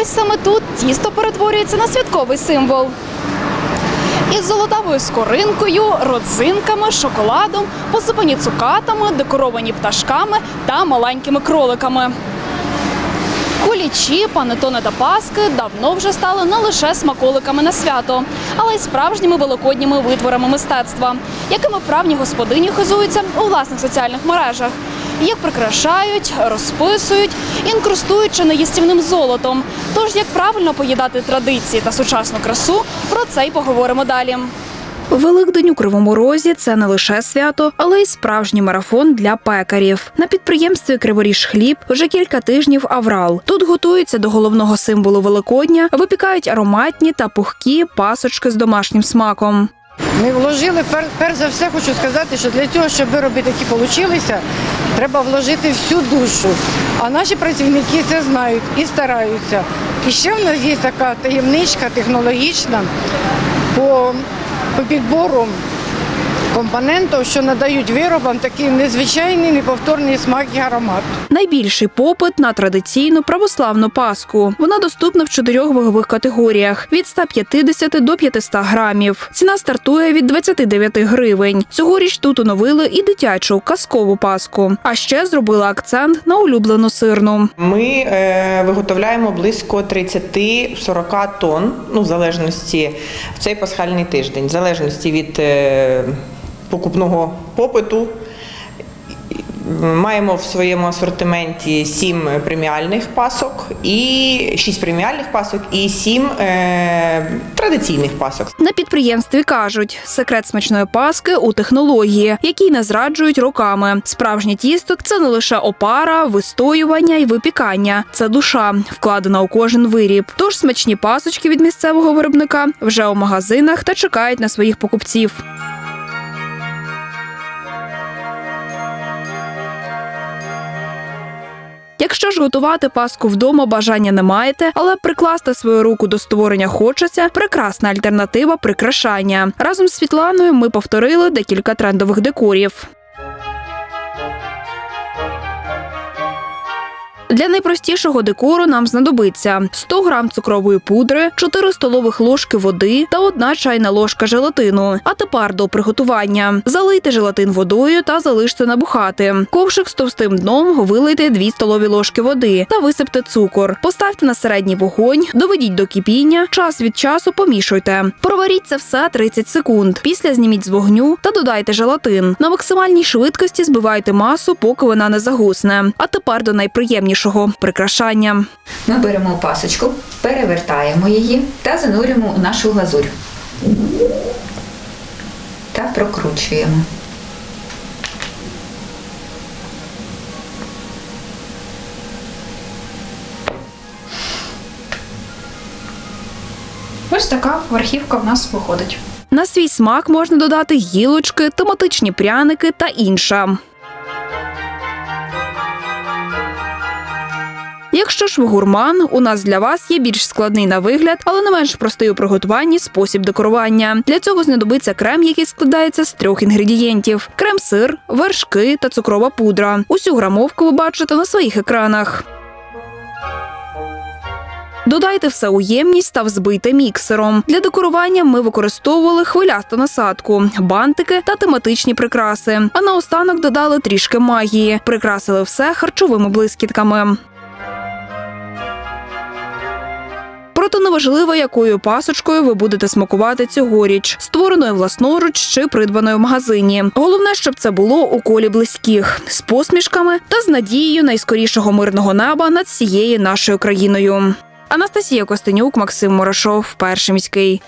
ось саме тут тісто перетворюється на святковий символ. Із золотавою скоринкою, родзинками, шоколадом, посипані цукатами, декоровані пташками та маленькими кроликами. Кулічі, панетони та паски давно вже стали не лише смаколиками на свято, але й справжніми великодніми витворами мистецтва, якими правні господині хизуються у власних соціальних мережах. Їх прикрашають, розписують, інкрустують чи неїстівним золотом. Тож, як правильно поїдати традиції та сучасну красу, про це й поговоримо далі. Великдень у Кривому Розі це не лише свято, але й справжній марафон для пекарів. На підприємстві Криворіж хліб вже кілька тижнів аврал. Тут готуються до головного символу Великодня, випікають ароматні та пухкі пасочки з домашнім смаком. Ми вложили, пер, перш за все хочу сказати, що для цього, щоб вироби такі получилися, треба вложити всю душу. А наші працівники це знають і стараються. І ще в нас є така таємничка технологічна по, по підбору компонентів, що надають виробам такий незвичайний, неповторний смак і аромат. Найбільший попит на традиційну православну паску. Вона доступна в чотирьох вагових категоріях від 150 до 500 грамів. Ціна стартує від 29 гривень. Цьогоріч тут оновили і дитячу казкову паску. А ще зробили акцент на улюблену сирну. Ми е, виготовляємо близько 30-40 тонн, ну, в залежності в цей пасхальний тиждень, в залежності від е, покупного попиту. Маємо в своєму асортименті 7 преміальних пасок, і 6 преміальних пасок і 7 е, традиційних пасок. На підприємстві кажуть, секрет смачної паски у технології, які не зраджують роками. Справжнє тісто це не лише опара, вистоювання і випікання, це душа, вкладена у кожен виріб. Тож смачні пасочки від місцевого виробника вже у магазинах та чекають на своїх покупців. Якщо ж готувати паску вдома бажання не маєте, але прикласти свою руку до створення хочеться, прекрасна альтернатива прикрашання. Разом з Світланою ми повторили декілька трендових декорів. Для найпростішого декору нам знадобиться 100 грам цукрової пудри, 4 столових ложки води та 1 чайна ложка желатину. А тепер до приготування. Залийте желатин водою та залиште набухати. Ковшик з товстим дном вилийте 2 столові ложки води та висипте цукор. Поставте на середній вогонь, доведіть до кипіння, час від часу помішуйте. Проваріть це все 30 секунд. Після зніміть з вогню та додайте желатин. На максимальній швидкості збивайте масу, поки вона не загусне. А тепер до найприємнішого прикрашання. Ми беремо пасочку, перевертаємо її та занурюємо у нашу глазурь. Та прокручуємо. Ось така верхівка в нас виходить. На свій смак можна додати гілочки, томатичні пряники та інше. Якщо ж ви гурман, у нас для вас є більш складний на вигляд, але не менш простий у приготуванні спосіб декорування. Для цього знадобиться крем, який складається з трьох інгредієнтів: крем-сир, вершки та цукрова пудра. Усю грамовку ви бачите на своїх екранах. Додайте все у ємність та взбийте міксером. Для декорування ми використовували хвилясту насадку, бантики та тематичні прикраси. А наостанок додали трішки магії. Прикрасили все харчовими блискітками. Проте неважливо, якою пасочкою ви будете смакувати цьогоріч, створеною власноруч чи придбаною в магазині. Головне, щоб це було у колі близьких, з посмішками та з надією найскорішого мирного неба над всією нашою країною. Анастасія Костенюк, Максим Морошов, перший міський.